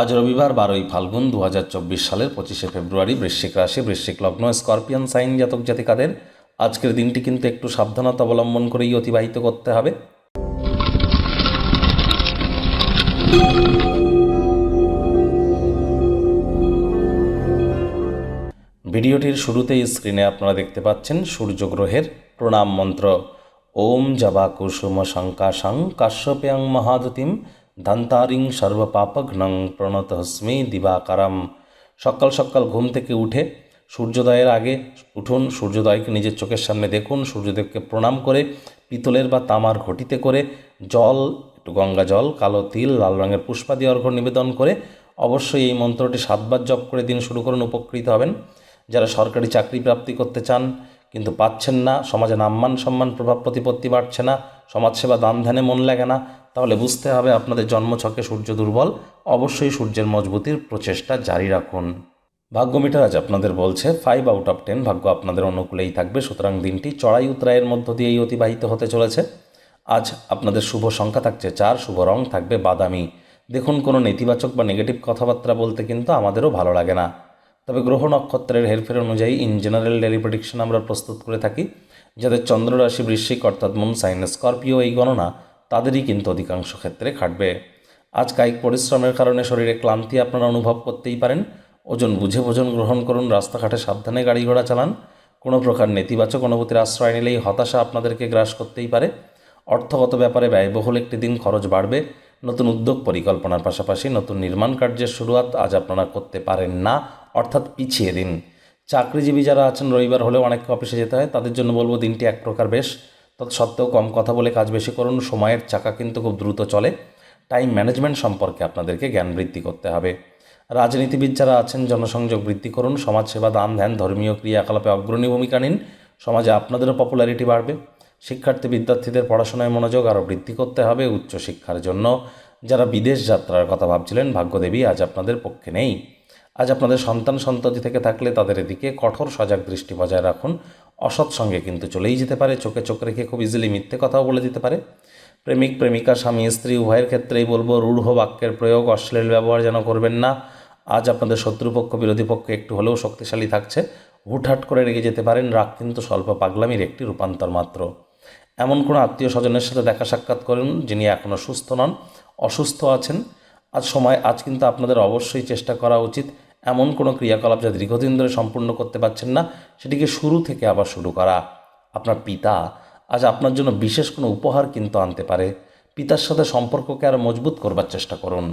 আজ রবিবার বারোই ফাল্গুন দুহাজার চব্বিশ সালের পঁচিশে ফেব্রুয়ারি বৃশ্চিক রাশি, বৃশ্চিক লগ্ন, স্করপিয়ান, সাইন জাতক জাতিকাদের। আজকের দিনটি কিন্তু একটু সাবধানতা অবলম্বন করেই অতিবাহিত করতে হবে। ভিডিওটির শুরুতেই স্ক্রিনে আপনারা দেখতে পাচ্ছেন সূর্যগ্রহের প্রণাম মন্ত্র। ওম জবা কুসুম শঙ্কাশং কাশ্যপ্যাং মহাদতিম ধান্তারিং সর্বপাপঘ্নং প্রণতহস্মি দিবাকারম। সকাল সকাল ঘুম থেকে উঠে সূর্যোদয়ের আগে উঠুন, সূর্যোদয়কে নিজের চোখের সামনে দেখুন, সূর্যদেবকে প্রণাম করে, পিতলের বা তামার ঘটিতে করে, জল, একটু গঙ্গা জল, কালো তিল, লাল রঙের পুষ্পা পুষ্পাদি অর্ঘ্য নিবেদন করে, অবশ্যই এই মন্ত্রটি সাতবার জপ করে দিন শুরু করুন, উপকৃত হবেন। যারা সরকারি চাকরি প্রাপ্তি করতে চান কিন্তু পাচ্ছেন না, সমাজে নাম্মান সম্মান, প্রভাব প্রতিপত্তি বাড়ছে না, সমাজসেবা দান ধ্যানে মন লাগে না তাহলে বুঝতে হবে আপনাদের জন্মছকে সূর্য দুর্বল, অবশ্যই সূর্যের মজবুতির প্রচেষ্টা জারি রাখুন। ভাগ্য মিটার আজ আপনাদের বলছে ফাইভ আউট অফ টেন ভাগ্য আপনাদের অনুকূলেই থাকবে, সুতরাং দিনটি চড়াই উতরায়ের মধ্য দিয়েই অতিবাহিত হতে চলেছে। আজ আপনাদের শুভ সংখ্যা থাকছে চার, শুভ রং থাকবে বাদামি। দেখুন, কোনো নেতিবাচক বা নেগেটিভ কথাবার্তা বলতে কিন্তু আমাদেরও ভালো লাগে না। তবে গ্রহ নক্ষত্রের হেরফের অনুযায়ী ইন জেনারেল ডেলি প্রেডিকশন আমরা প্রস্তুত করে থাকি, যাদের চন্দ্র রাশি বৃশ্চিক, অর্থাৎ মুন সাইন স্করপিও এই গণনা তাদেরই কিন্তু অধিকাংশ ক্ষেত্রে খাটবে। আজ কায়িক পরিশ্রমের কারণে শরীরে ক্লান্তি আপনারা অনুভব করতেই পারেন। ওজন বুঝে ভোজন গ্রহণ করুন, রাস্তাঘাটে সাবধানে গাড়ি ঘোড়া চালান। কোনো প্রকার নেতিবাচক অনুভূতির আশ্রয় নিলেই হতাশা আপনাদেরকে গ্রাস করতেই পারে। অর্থগত ব্যাপারে ব্যয়বহুল একটি দিন খরচ বাড়বে। নতুন উদ্যোগ পরিকল্পনার পাশাপাশি নতুন নির্মাণ কার্যের শুরুয়াত আজ আপনারা করতে পারেন না, অর্থাৎ পিছিয়ে দিন। চাকরিজীবী যারা আছেন, রবিবার হলেও অনেককে অফিসে যেতে হয়। তাদের জন্য বলব দিনটি এক প্রকার বেশ তৎসত্ত্বেও কম কথা বলে কাজ বেশি করুন, সময়ের চাকা কিন্তু খুব দ্রুত চলে। টাইম ম্যানেজমেন্ট সম্পর্কে আপনাদেরকে জ্ঞান বৃদ্ধি করতে হবে। রাজনীতিবিদ যারা আছেন, জনসংযোগ বৃদ্ধি করুন, সমাজসেবা, দান, ধ্যান, ধর্মীয় ক্রিয়াকলাপে অগ্রণী ভূমিকা নিন, সমাজে আপনাদেরও পপুলারিটি বাড়বে। শিক্ষার্থী, বিদ্যার্থীদের পড়াশোনায় মনোযোগ আরও বৃদ্ধি করতে হবে উচ্চশিক্ষার জন্য। যারা বিদেশ যাত্রার কথা ভাবছিলেন, ভাগ্যদেবী আজ আপনাদের পক্ষে নেই। আজ আপনাদের সন্তান সন্ততি থেকে থাকলে তাদের এদিকে কঠোর সজাগ দৃষ্টি বজায় রাখুন। অসৎ সঙ্গে কিন্তু চলেই যেতে পারে, চোখে চোখ রেখে খুব ইজিলি মিথ্যে কথাও বলে দিতে পারে। প্রেমিক, প্রেমিকা, স্বামী, স্ত্রী, উভয়ের ক্ষেত্রেই বলব, রূঢ় বাক্যের প্রয়োগ, অশ্লীল ব্যবহার যেন করবেন না। আজ আপনাদের শত্রুপক্ষ, বিরোধী পক্ষ একটু হলেও শক্তিশালী থাকছে। হুটহাট করে রেগে যেতে পারেন, রাগ কিন্তু স্বল্প পাগলামির একটি রূপান্তর মাত্র। এমন কোনো আত্মীয় স্বজনের সাথে দেখা সাক্ষাৎ করুন যিনি এখনও সুস্থ নন, অসুস্থ আছেন। আজ সময়, আজ কিন্তু আপনাদের অবশ্যই চেষ্টা করা উচিত। এমন কোনো ক্রিয়াকলাপ যা দীর্ঘদিন ধরে সম্পূর্ণ করতে পারছেন না, সেটিকে শুরু থেকে আবার শুরু করা। আপনার পিতা আজ আপনার জন্য বিশেষ কোনো উপহার কিন্তু আনতে পারে। পিতার সাথে সম্পর্ককে আরও মজবুত করবার চেষ্টা করুন।